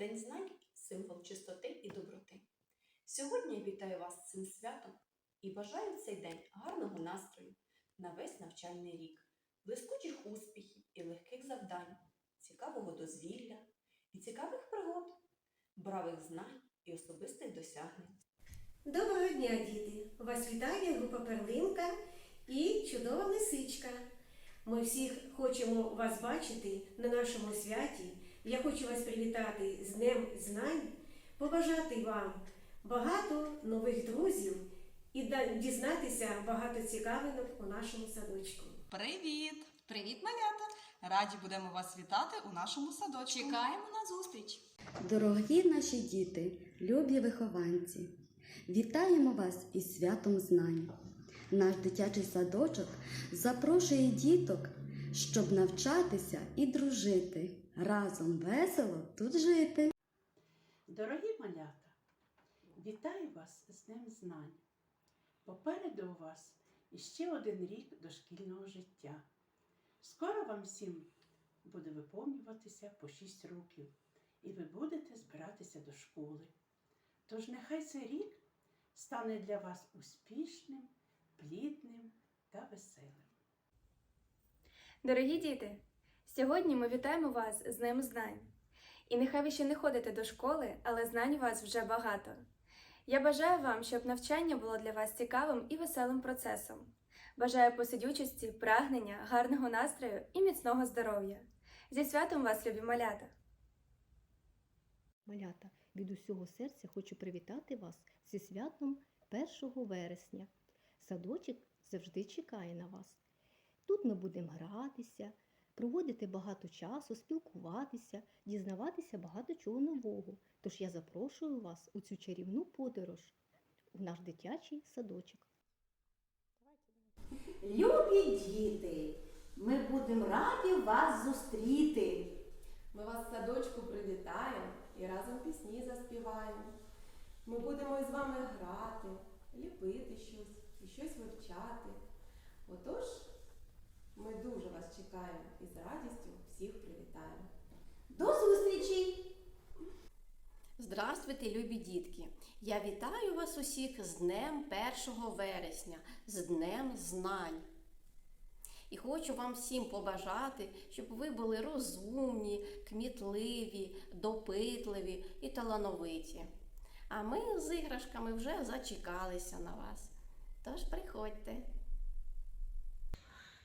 День знань символ чистоти і доброти. Сьогодні я вітаю вас з цим святом і бажаю в цей день гарного настрою на весь навчальний рік, блискучих успіхів і легких завдань, цікавого дозвілля і цікавих пригод, бравих знань і особистих досягнень. Доброго дня, діти! Вас вітає група Перлинка і чудова лисичка. Ми всіх хочемо вас бачити на нашому святі. Я хочу вас привітати з Днем Знань, побажати вам багато нових друзів і дізнатися багато цікавинок у нашому садочку. Привіт! Привіт, малята! Раді будемо вас вітати у нашому садочку. Чекаємо на зустріч. Дорогі наші діти, любі вихованці, вітаємо вас із святом знань. Наш дитячий садочок запрошує діток, щоб навчатися і дружити, разом весело тут жити. Дорогі малята, вітаю вас з Днем Знань. Попереду у вас іще один рік дошкільного життя. Скоро вам всім буде виповнюватися по 6 років, і ви будете збиратися до школи. Тож нехай цей рік стане для вас успішним, плідним та веселим. Дорогі діти, сьогодні ми вітаємо вас з Днем Знань. І нехай ви ще не ходите до школи, але знань у вас вже багато. Я бажаю вам, щоб навчання було для вас цікавим і веселим процесом. Бажаю посидючості, прагнення, гарного настрою і міцного здоров'я. Зі святом вас, любі малята! Малята, від усього серця хочу привітати вас зі святом 1 вересня. Садочок завжди чекає на вас. Тут ми будемо гратися, проводити багато часу, спілкуватися, дізнаватися багато чого нового. Тож я запрошую вас у цю чарівну подорож у наш дитячий садочок. Любі діти, ми будемо раді вас зустріти. Ми вас в садочку привітаємо і разом пісні заспіваємо. Ми будемо із вами грати, ліпити щось і щось вивчати. Отож, ми дуже вас чекаємо і з радістю всіх привітаємо. До зустрічі! Здравствуйте, любі дітки! Я вітаю вас усіх з Днем 1 вересня, з Днем Знань. І хочу вам всім побажати, щоб ви були розумні, кмітливі, допитливі і талановиті. А ми з іграшками вже зачекалися на вас. Тож приходьте.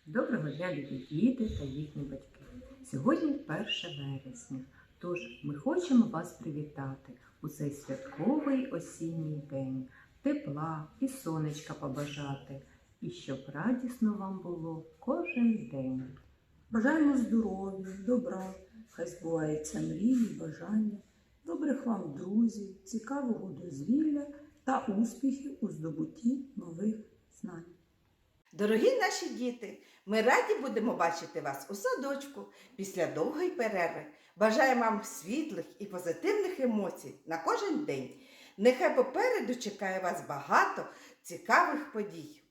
Доброго дня, любі діти та їхні батьки. Сьогодні 1 вересня, тож ми хочемо вас привітати у цей святковий осінній день, тепла і сонечка побажати, і щоб радісно вам було кожен день. Бажаємо здоров'я, добра, хай збуваються мрії, бажання, добрих вам друзів, цікавого дозвілля та успіхів у здобутті нових знань. Дорогі наші діти, ми раді будемо бачити вас у садочку після довгої перерви. Бажаємо вам світлих і позитивних емоцій на кожен день. Нехай попереду чекає вас багато цікавих подій.